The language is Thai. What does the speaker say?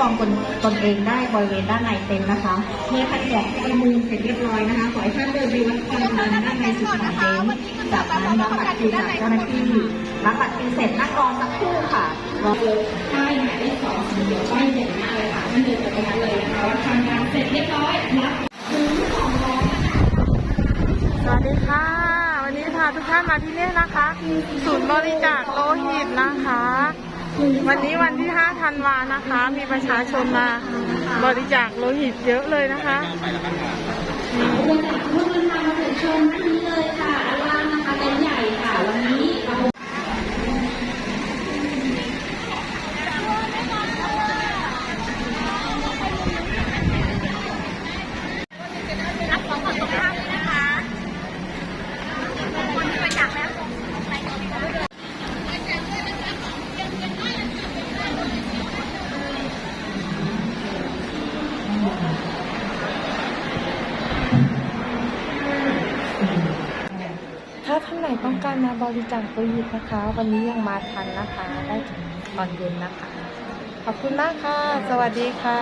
กรองตนตนเองได้บริเวณด้านในเต็นท์นะคะ เมื่อท่านบอกประมูลเสร็จเรียบร้อยนะคะ ขอให้ท่านเดินไปวัดความดันด้านในสุดของเต็นท์จากนั้นรับบัตรคิวจากเจ้าหน้าที่รับบัตรคิวเสร็จนั่งรอสักครู่ค่ะรอป้ายหมายเลขสองสีเขียวป้ายใหญ่มากเลยค่ะท่านเดินไปตรงนั้นเลยนะคะว่าทำงานเสร็จเรียบร้อยรับสวัสดีค่ะ วันนี้พาทุกท่านมาที่นี่นะคะ ศูนย์บริจาคโลหิตนะคะ วันนี้วันที่5ธันวานะคะ มีประชาชนมาบริจาคโลหิตเยอะเลยนะคะ ถ้าท่านไหนต้องการมาบริจาคโลหิตนะคะ วันนี้ยังมาทันนะคะ ได้ถึงตอนเย็นนะคะ ขอบคุณมากค่ะ สวัสดีค่ะ